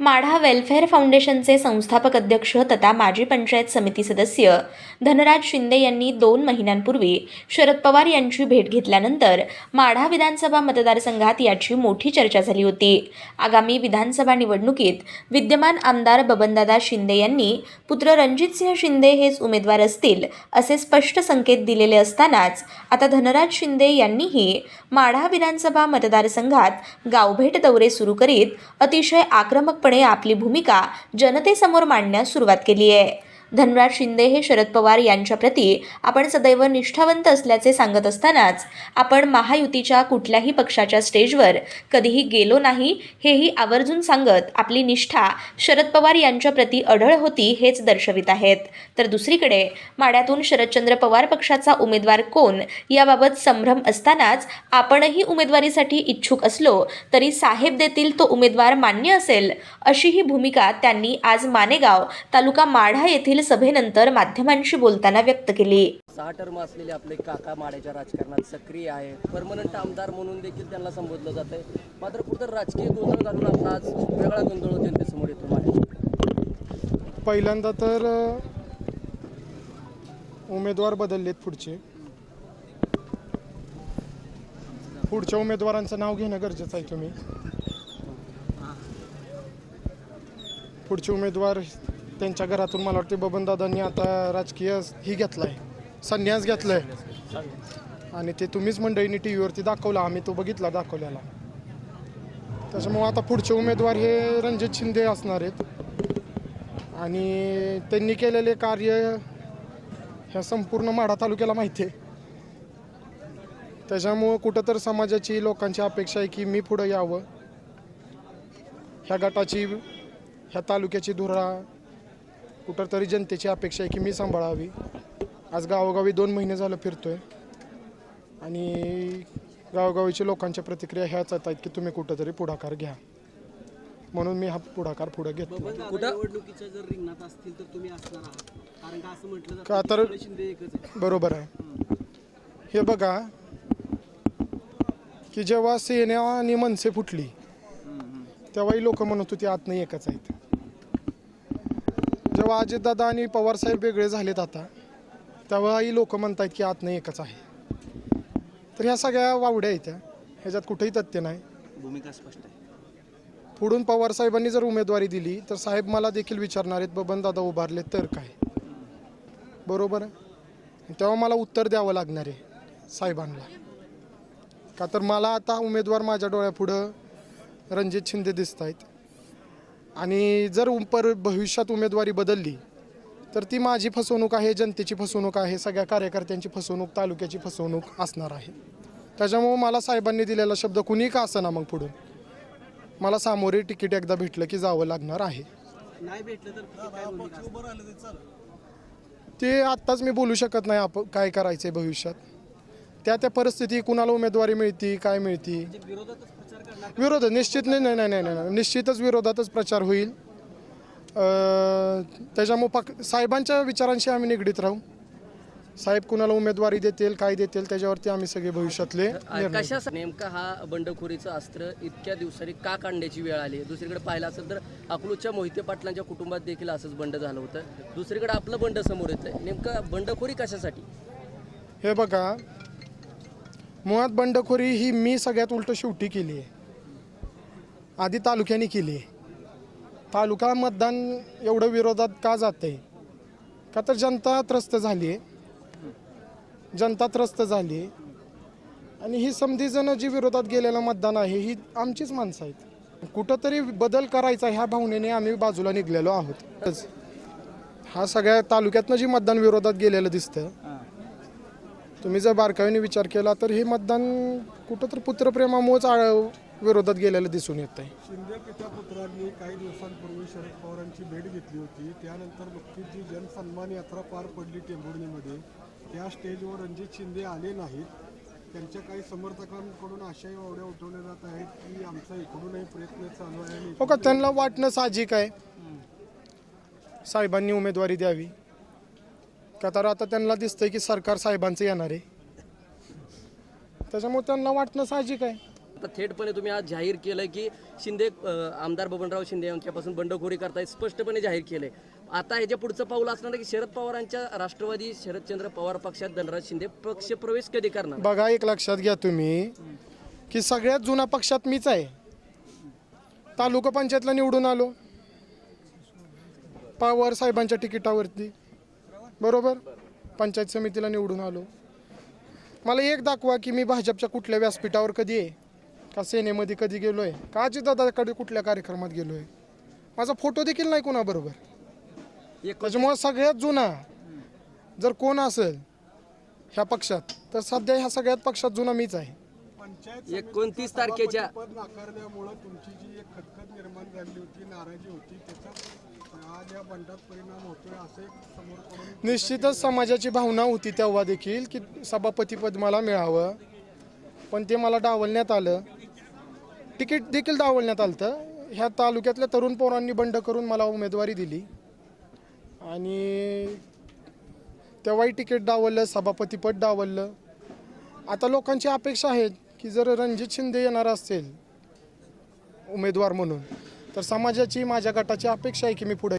Madha welfare फाउंडेशनचे संस्थापक अध्यक्ष तथा माजी पंचायत समिती सदस्य धनराज शिंदे यांनी दोन महिन्यांपूर्वी शरद पवार यांची भेट घेतल्यानंतर माढा विधानसभा मतदारसंघात याची मोठी चर्चा झाली होती. आगामी विधानसभा निवडणुकीत विद्यमान आमदार बबनदादा शिंदे यांनी पुत्र रणजितसिंह शिंदे हेच उमेदवार असतील असे स्पष्ट संकेत दिलेले असतानाच आता धनराज शिंदे यांनीही माढा विधानसभा मतदारसंघात गावभेट दौरे सुरू करीत अतिशय आक्रमक आक्रमकपणे आपली भूमिका जनतेसमोर मांडण्यास सुरुवात केली आहे. धनराज शिंदे हे शरद पवार यांच्याप्रती आपण सदैव निष्ठावंत असल्याचे सांगत असतानाच आपण महायुतीच्या कुठल्याही पक्षाच्या स्टेजवर कधीही गेलो नाही हेही आवर्जून सांगत आपली निष्ठा शरद पवार यांच्याप्रती अढळ होती हेच दर्शवित आहेत. तर दुसरीकडे माड्यातून शरदचंद्र पवार पक्षाचा उमेदवार कोण याबाबत संभ्रम असतानाच आपणही उमेदवारीसाठी इच्छुक असलो तरी साहेब देतील तो उमेदवार मान्य असेल अशी ही भूमिका त्यांनी आज मानेगाव तालुका माढा येथील सभेनंतर माध्यमांशी बोलताना व्यक्त केली. सहा टर्म असलेले आपले काका माड्याच्या राजकारणात सक्रिय आहे परमनंट आमदार म्हणून देखील त्यांना संबोधलं जात आहे मात्र कुठं राजकीय गोंधळ घालून आपला आज वेगळा गोंधळ जनतेसमोर येतो पहिल्यांदा तर उमेदवार बदललेत पुढचे. पुढच्या उमेदवारांचं नाव घेणं गरजेचं आहे तुम्ही. पुढचे उमेदवार त्यांच्या घरातून मला वाटते बबनदादांनी आता राजकीय ही घेतलाय संन्यास घेतलाय. आणि ते तुम्हीच मंडळींनी टी व्हीवरती दाखवला आम्ही तो बघितला दाखवलेला. त्याच्यामुळे आता पुढचे उमेदवार हे रणजित शिंदे असणार आहेत. आणि त्यांनी केलेले कार्य ह्या संपूर्ण माढा तालुक्याला माहिती आहे. त्याच्यामुळं कुठं तर समाजाची लोकांची अपेक्षा आहे की मी पुढं यावं. ह्या गटाची ह्या तालुक्याची धुरा कुठं तरी जनतेची अपेक्षा आहे की मी सांभाळावी. आज गावोगावी दोन महिने झालं फिरतोय. आणि गावोगावीच्या लोकांच्या प्रतिक्रिया ह्याच आहेत की तुम्ही कुठंतरी पुढाकार घ्या. म्हणून मी हा पुढाकार पुढे घेतला. कुठं? निवडणुकीच्या जर रिंगणात असतील तर तुम्ही असणार आहात. कारण का असं म्हटलं का तर शिंदे एकच आहे बरोबर आहे. हे बघा की जेव्हा सेना आणि मनसे फुटली तेव्हाही लोक म्हणत होती आत नाही एकच आहेत. जेव्हा अजितदादा आणि पवारसाहेब वेगळे झालेत आता. तेव्हाही लोक म्हणतात की आत नाही एकच आहे. तर ह्या सगळ्या वावड्या आहेत त्या. ह्याच्यात कुठेही तथ्य नाही. भूमिका स्पष्ट आहे. पुढून पवार साहेबांनी जर उमेदवारी दिली तर साहेब मला देखील विचारणार आहेत बबन दादा उभारले तर काय? बरोबर? आहे तेव्हा मला उत्तर द्यावं लागणार आहे साहेबांना. का तर मला आता उमेदवार माझ्या डोळ्यापुढं रणजित शिंदे दिसत आहेत आणि जर पर भविष्यात उमेदवारी बदलली तर ती माझी फसवणूक आहे जनतेची फसवणूक आहे सगळ्या कार्यकर्त्यांची फसवणूक तालुक्याची फसवणूक असणार आहे. त्याच्यामुळं मला साहेबांनी दिलेला शब्द कुणी का ना मग पुढून मला सामोरे तिकीट एकदा भेटलं की जावं लागणार आहे? ते आत्ताच मी बोलू शकत नाही आप काय करायचं आहे भविष्यात. त्या त्या परिस्थिती कुणाला उमेदवारी मिळती काय मिळती? विरोध निश्चित नाही नाही नाही नाही नाही. निश्चितच विरोधातच प्रचार होईल. त्याच्यामुळे पक साहेबांच्या विचारांशी आम्ही निगडीत राहू. साहेब कुणाला उमेदवारी देतील काय देतील त्याच्यावरती आम्ही सगळे भविष्यातले कशा नेमका हा बंडखोरीचं अस्त्र इतक्या दिवसांनी का काढण्याची वेळ आली? दुसरीकडे पाहिलं असेल तर अकलूजच्या मोहिते पाटलांच्या कुटुंबात देखील असंच बंड झालं होतं. दुसरीकडे आपलं बंड समोर येतं नेमकं बंडखोरी कशासाठी? हे बघा मुळात बंडखोरी ही मी सगळ्यात उलट शेवटी केली आहे. आधी तालुक्याने केली. तालुका मतदान एवढं विरोधात का जात आहे का तर जनता त्रस्त झाली आहे जनता त्रस्त झाली आणि ही समधीजणं जी विरोधात गेलेलं मतदान आहे ही आमचीच माणसं आहेत. कुठंतरी बदल करायचा ह्या भावनेने आम्ही बाजूला निघलेलो आहोत. हा सगळ्या तालुक्यातनं जी मतदान विरोधात गेलेलं दिसतं तुम्ही जर बारकाईने विचार केला तर हे मतदान कुठं तर पुत्रप्रेमामुळेच आ- विरोधात गेलेलं दिसून येत आहे शिंदे पिता पुत्रांनी काही दिवसांपूर्वी शरद पवारांची भेट घेतली होती. त्यानंतर नुकतीच जी जनसन्मान यात्रा पार पडली टेंभुर्णीमध्ये. त्या स्टेजवर रणजित शिंदे आले नाहीत. त्यांच्या काही समर्थकांकडून आशाही वावड्या उठवल्या जात आहेत की आमचा इकडूनही प्रयत्न चालू आहे हो का? त्यांना वाटणं साहजिक आहे. साहेबांनी उमेदवारी द्यावी. का तर आता त्यांना दिसतंय की सरकार साहेबांचं येणार आहे. त्याच्यामुळे त्यांना वाटणं साहजिक आहे. थेटपणे तुम्ही आज जाहीर केलंय की शिंदे आमदार बबनराव शिंदे यांच्यापासून बंडखोरी करतायत स्पष्टपणे जाहीर केलंय. आता ह्याच्या पुढचं पाऊल असणार की शरद पवारांच्या राष्ट्रवादी शरदचंद्र पवार पक्षात धनराज शिंदे पक्ष प्रवेश कधी करणार? बघा एक लक्षात घ्या तुम्ही की सगळ्यात जुना पक्षात मीच आहे. तालुका पंचायतला निवडून आलो. पवार साहेबांच्या तिकिटावरती. बरोबर? पंचायत समितीला निवडून आलो. मला एक दाखवा की मी भाजपच्या कुठल्या व्यासपीठावर कधी आहे? का सेनेमध्ये कधी गेलो आहे का अजितदादाकडे कुठल्या कार्यक्रमात गेलो आहे माझा फोटो देखील नाही कोणाबरोबर. एक त्याच्यामुळं सगळ्यात जुना जर कोण असेल ह्या पक्षात तर सध्या ह्या सगळ्यात पक्षात जुना मीच आहे. पंचायत एकोणतीस तारखेच्या- सभापतिपद नाकारल्यामुळं तुमची जी एक खतखत निर्माण झाली होती नाराजी होती त्याचा आज या बंडात परिणाम होतोय असं समोर निश्चितच समाजाची भावना होती तेव्हा देखील की सभापतीपद मला मिळावं. पण ते मला डावलण्यात आलं. तिकीट देखील दावलण्यात आलं तर ह्या तालुक्यातल्या तरुण पोरांनी बंड करून मला उमेदवारी दिली. आणि तेव्हाही तिकीट डावललं सभापतीपद डावललं आता लोकांची अपेक्षा आहे की जर रणजित शिंदे येणार असेल उमेदवार म्हणून तर समाजाची माझ्या गटाची अपेक्षा आहे की मी पुढे